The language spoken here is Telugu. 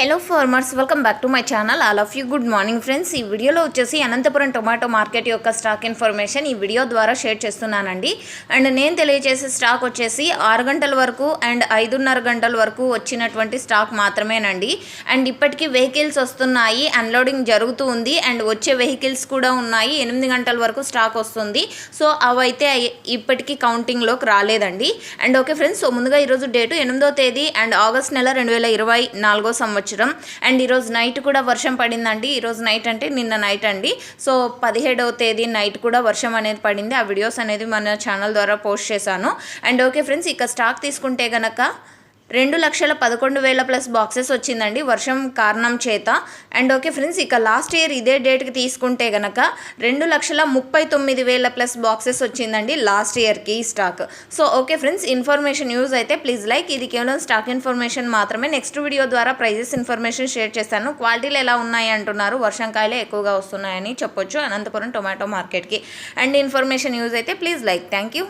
Hello farmers welcome back to my channel all of you good morning friends ఈ వీడియోలో వచ్చేసి అనంతపురం టొమాటో మార్కెట్ యొక్క స్టాక్ ఇన్ఫర్మేషన్ ఈ వీడియో ద్వారా షేర్ చేస్తున్నానండి. అండ్ నేను తెలియజేసే స్టాక్ వచ్చేసి ఆరు గంటల వరకు అండ్ ఐదున్నర గంటల వరకు వచ్చినటువంటి స్టాక్ మాత్రమేనండి. అండ్ ఇప్పటికీ వెహికల్స్ వస్తున్నాయి అన్లోడింగ్ జరుగుతూ ఉంది. అండ్ వచ్చే వెహికల్స్ కూడా ఉన్నాయి. ఎనిమిది గంటల వరకు స్టాక్ వస్తుంది. సో అవైతే ఇప్పటికీ కౌంటింగ్లోకి రాలేదండి. అండ్ ఓకే ఫ్రెండ్స్ సో ముందుగా ఈరోజు డేటు ఎనిమిదో తేదీ అండ్ ఆగస్ట్ నెల రెండు వేల ఇరవై నాలుగో సంవత్సరం. అండ్ ఈరోజు నైట్ కూడా వర్షం పడిందండి. ఈరోజు నైట్ అంటే నిన్న నైట్ అండి. సో పదిహేడవ తేదీ నైట్ కూడా వర్షం అనేది పడింది. ఆ వీడియోస్ అనేది మన ఛానల్ ద్వారా పోస్ట్ చేశాను. అండ్ ఓకే ఫ్రెండ్స్ ఇక స్టాక్ తీసుకుంటే కనుక రెండు లక్షల పదకొండు వేల ప్లస్ బాక్సెస్ వచ్చిందండి. వర్షం కారణం చేత. అండ్ ఓకే ఫ్రెండ్స్ ఇక లాస్ట్ ఇయర్ ఇదే డేట్కి తీసుకుంటే గనక రెండు లక్షల ముప్పై తొమ్మిది వేల ప్లస్ బాక్సెస్ వచ్చిందండి లాస్ట్ ఇయర్కి stock. So okay friends information use అయితే ప్లీజ్ లైక్. ఇది కేవలం స్టాక్ ఇన్ఫర్మేషన్ మాత్రమే. నెక్స్ట్ వీడియో ద్వారా ప్రైజెస్ ఇన్ఫర్మేషన్ షేర్ చేస్తాను క్వాలిటీలు ఎలా ఉన్నాయి అంటున్నారు. వర్షంకాయలే ఎక్కువగా వస్తున్నాయని చెప్పొచ్చు అనంతపురం టొమాటో మార్కెట్కి. అండ్ ఇన్ఫర్మేషన్ యూజ్ అయితే ప్లీజ్ లైక్. Thank you.